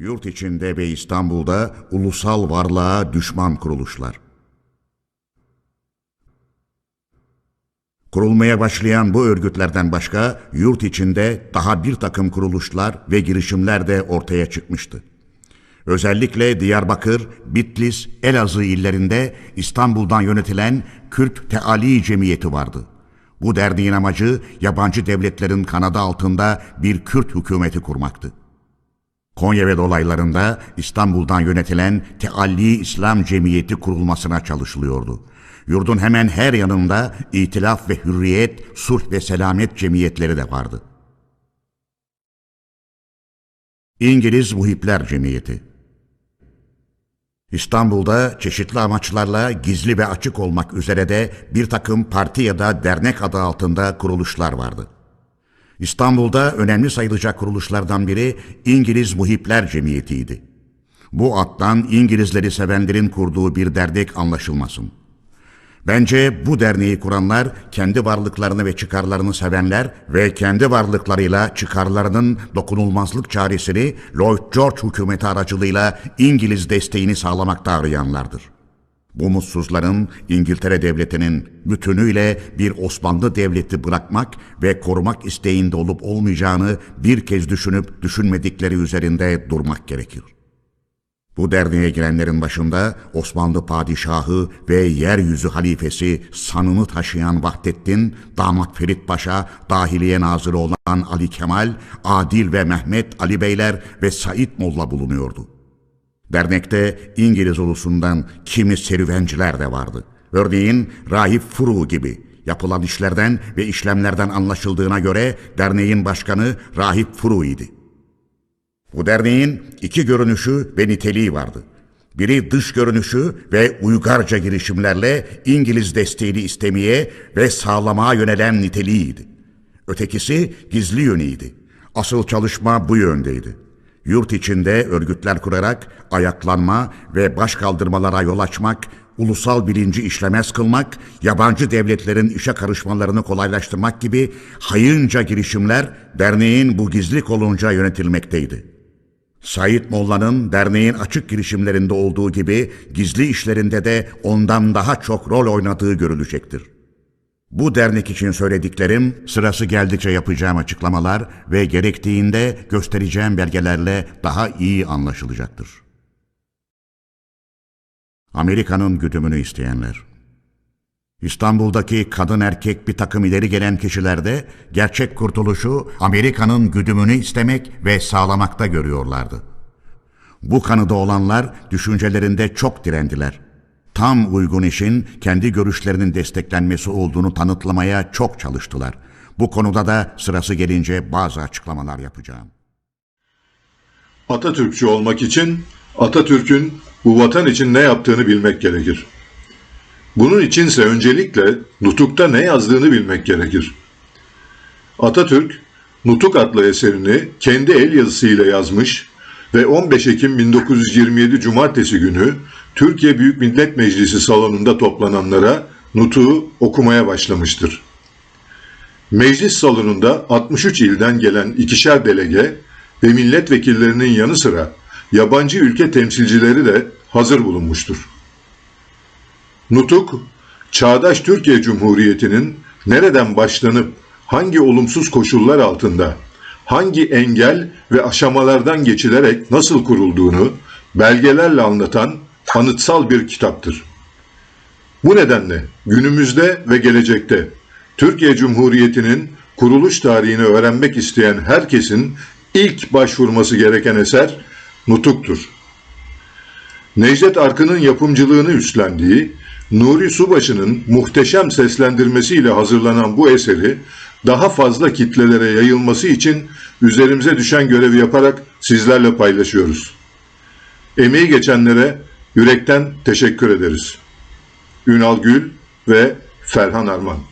Yurt içinde ve İstanbul'da ulusal varlığa düşman kuruluşlar. Kurulmaya başlayan bu örgütlerden başka yurt içinde daha bir takım kuruluşlar ve girişimler de ortaya çıkmıştı. Özellikle Diyarbakır, Bitlis, Elazığ illerinde İstanbul'dan yönetilen Kürt Teali Cemiyeti vardı. Bu derneğin amacı yabancı devletlerin kanadı altında bir Kürt hükümeti kurmaktı. Konya ve dolaylarında İstanbul'dan yönetilen Tealli İslam Cemiyeti kurulmasına çalışılıyordu. Yurdun hemen her yanında İtilaf ve Hürriyet, Sulh ve Selamet cemiyetleri de vardı. İngiliz Muhipler Cemiyeti İstanbul'da çeşitli amaçlarla gizli ve açık olmak üzere de bir takım parti ya da dernek adı altında kuruluşlar vardı. İstanbul'da önemli sayılacak kuruluşlardan biri İngiliz Muhipler Cemiyeti'ydi. Bu attan İngilizleri sevenlerin kurduğu bir dernek anlaşılmasın. Bence bu derneği kuranlar kendi varlıklarını ve çıkarlarını sevenler ve kendi varlıklarıyla çıkarlarının dokunulmazlık çaresini Lloyd George hükümeti aracılığıyla İngiliz desteğini sağlamakta arayanlardır. Bu mutsuzların İngiltere Devleti'nin bütünüyle bir Osmanlı Devleti bırakmak ve korumak isteğinde olup olmayacağını bir kez düşünüp düşünmedikleri üzerinde durmak gerekir. Bu derneğe girenlerin başında Osmanlı padişahı ve yeryüzü halifesi sanını taşıyan Vahdettin, damat Ferit Paşa, dahiliye nazırı olan Ali Kemal, Adil ve Mehmet Ali Beyler ve Said Molla bulunuyordu. Dernekte İngiliz ulusundan kimi serüvenciler de vardı. Örneğin Rahip Furu gibi. Yapılan işlerden ve işlemlerden anlaşıldığına göre derneğin başkanı Rahip Furu idi. Bu derneğin iki görünüşü ve niteliği vardı. Biri dış görünüşü ve uygarca girişimlerle İngiliz desteğini istemeye ve sağlamaya yönelen niteliğiydi. Ötekisi gizli yönüydü. Asıl çalışma bu yöndeydi. Yurt içinde örgütler kurarak ayaklanma ve baş kaldırmalara yol açmak, ulusal bilinci işlemez kılmak, yabancı devletlerin işe karışmalarını kolaylaştırmak gibi hayınca girişimler derneğin bu gizli kolunca yönetilmekteydi. Said Molla'nın derneğin açık girişimlerinde olduğu gibi gizli işlerinde de ondan daha çok rol oynadığı görülecektir. Bu dernek için söylediklerim sırası geldikçe yapacağım açıklamalar ve gerektiğinde göstereceğim belgelerle daha iyi anlaşılacaktır. Amerika'nın güdümünü isteyenler İstanbul'daki kadın erkek bir takım ileri gelen kişilerde gerçek kurtuluşu Amerika'nın güdümünü istemek ve sağlamakta görüyorlardı. Bu kanıda olanlar düşüncelerinde çok direndiler. Tam uygun işin kendi görüşlerinin desteklenmesi olduğunu tanıtlamaya çok çalıştılar. Bu konuda da sırası gelince bazı açıklamalar yapacağım. Atatürkçü olmak için Atatürk'ün bu vatan için ne yaptığını bilmek gerekir. Bunun içinse öncelikle Nutuk'ta ne yazdığını bilmek gerekir. Atatürk, Nutuk adlı eserini kendi el yazısıyla yazmış ve 15 Ekim 1927 Cumartesi günü Türkiye Büyük Millet Meclisi salonunda toplananlara Nutuk'u okumaya başlamıştır. Meclis salonunda 63 ilden gelen ikişer delege ve milletvekillerinin yanı sıra yabancı ülke temsilcileri de hazır bulunmuştur. Nutuk, çağdaş Türkiye Cumhuriyeti'nin nereden başlanıp hangi olumsuz koşullar altında, hangi engel ve aşamalardan geçilerek nasıl kurulduğunu belgelerle anlatan anıtsal bir kitaptır. Bu nedenle günümüzde ve gelecekte Türkiye Cumhuriyeti'nin kuruluş tarihini öğrenmek isteyen herkesin ilk başvurması gereken eser Nutuk'tur. Necdet Arkın'ın yapımcılığını üstlendiği Nuri Subaşı'nın muhteşem seslendirmesiyle hazırlanan bu eseri daha fazla kitlelere yayılması için üzerimize düşen görevi yaparak sizlerle paylaşıyoruz. Emeği geçenlere yürekten teşekkür ederiz. Ünal Gül ve Ferhan Arman